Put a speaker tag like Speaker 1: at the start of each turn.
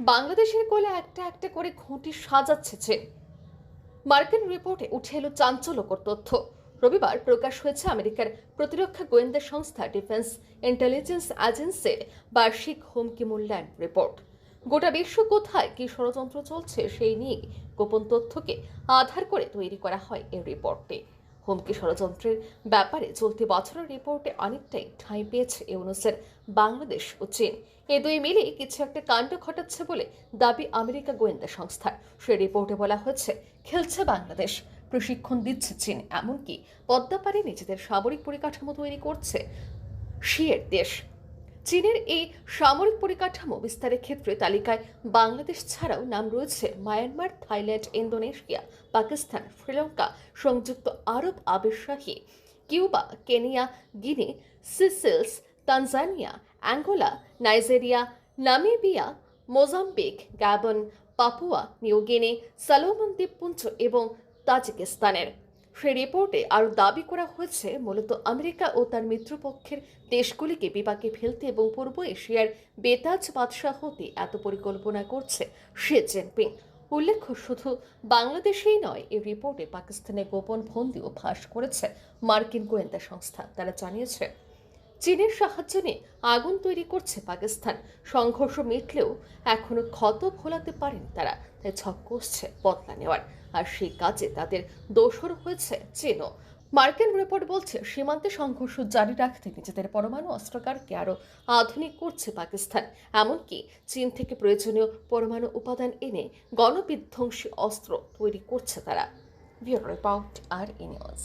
Speaker 1: বাংলাদেশের কোলে একটা একটা করে খুঁটি সাজাচ্ছে চীন মার্কিন রিপোর্টে উঠে এলো চাঞ্চল্যকর তথ্য। রবিবার প্রকাশ হয়েছে আমেরিকার প্রতিরক্ষা গোয়েন্দা সংস্থা ডিফেন্স ইন্টেলিজেন্স এজেন্সির বার্ষিক হুমকি মূল্যায়ন রিপোর্ট। গোটা বিশ্ব কোথায় কি ষড়যন্ত্র চলছে সেই নিয়ে গোপন তথ্যকে আধার করে তৈরি করা হয় এই রিপোর্টটি। হুমকি ষড়যন্ত্রের ব্যাপারে চলতি বছরের রিপোর্টে অনেকটাই ঠাঁই পেয়েছে ইউনুসের বাংলাদেশ ও চীন। এ দুই মিলে কিছু একটা কাণ্ড ঘটাচ্ছে বলে দাবি আমেরিকা গোয়েন্দা সংস্থার। সে রিপোর্টে বলা হয়েছে, খেলছে বাংলাদেশ, প্রশিক্ষণ দিচ্ছে চীন, এমনকি পদ্মাপারে নিজেদের সামরিক পরিকাঠামো তৈরি করছে শিয়ের দেশ। চীনের এই সামরিক পরিকাঠামো বিস্তারের ক্ষেত্রে তালিকায় বাংলাদেশ ছাড়াও নাম রয়েছে Myanmar, Thailand, Indonesia, Pakistan, Sri Lanka, সংযুক্ত আরব আবিরশাহী Cuba, Kenya, Guinea, Seychelles, Tanzania, Angola, Nigeria, Namibia, Mozambique Gabon Papua New Guinea Solomon দ্বীপপুঞ্জ এবং তাজিকিস্তানের। সেই রিপোর্টে আরও দাবি করা হয়েছে, মূলত আমেরিকা ও তার মিত্রপক্ষের দেশগুলিকে বিপাকে ফেলতে এবং পূর্ব এশিয়ার বেতাজ বাদশাহ হতে এত পরিকল্পনা করছে শি জিনপিং। উল্লেখ্য, শুধু বাংলাদেশেই নয় এই রিপোর্টে পাকিস্তানের গোপন ফন্দিও ফাঁস করেছে মার্কিন গোয়েন্দা সংস্থা। তারা জানিয়েছে, চীনের সাহায্য নিয়ে আগুন তৈরি করছে পাকিস্তান। সংঘর্ষ মিটলেও এখনও ক্ষত ভোলাতে পারেন তারা। তাই ছক কষছে বদলা নেওয়ার। আর সেই কাজে তাদের দোষর হয়েছে চীনও মার্কিন রিপোর্ট বলছে, সীমান্তে সংঘর্ষ জারি রাখতে নিজেদের পরমাণু অস্ত্রকারকে আরও আধুনিক করছে পাকিস্তান। এমনকি চীন থেকে প্রয়োজনীয় পরমাণু উপাদান এনে গণবিধ্বংসী অস্ত্র তৈরি করছে তারা। ব্যুরো রিপোর্ট আর ইনিউজ